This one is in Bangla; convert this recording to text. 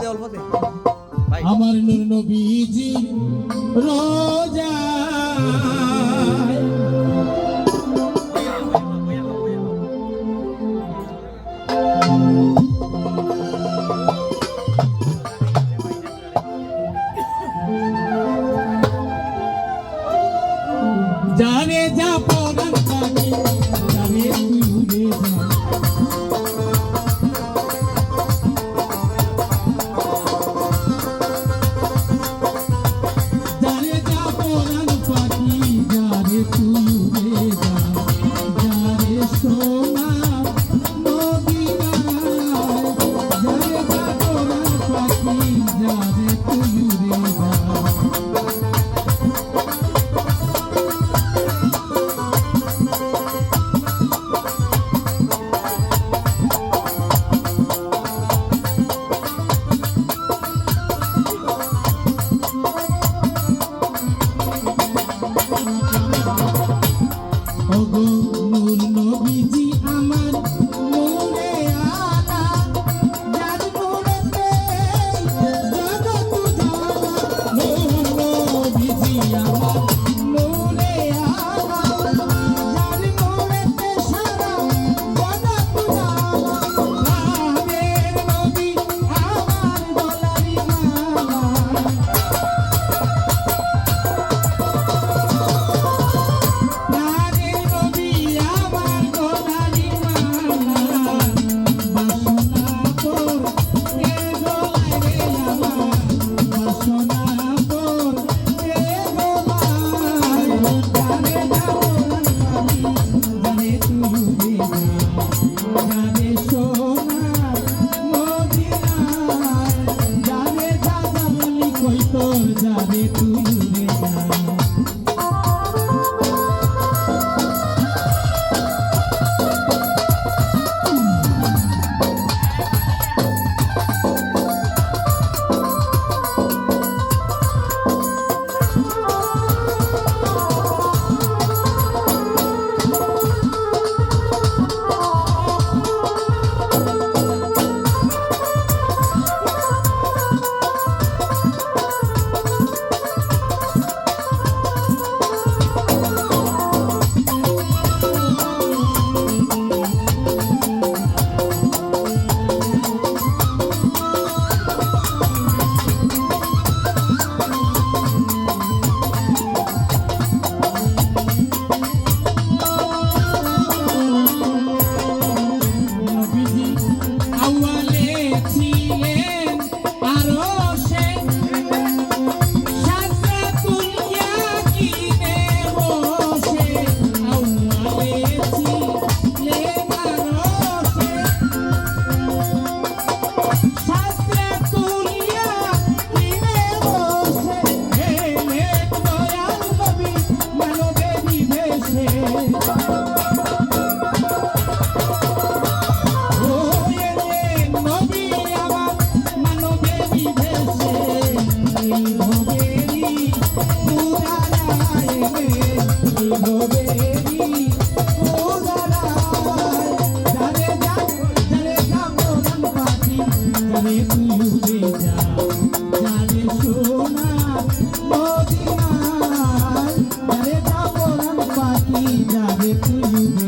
দে অল্প দে। ভাই। আমার নবীজি রোজা যা তুই যাবে তুই যা যাবে সোনা মদিনায় যাবে যাব পাখি যাবে তুই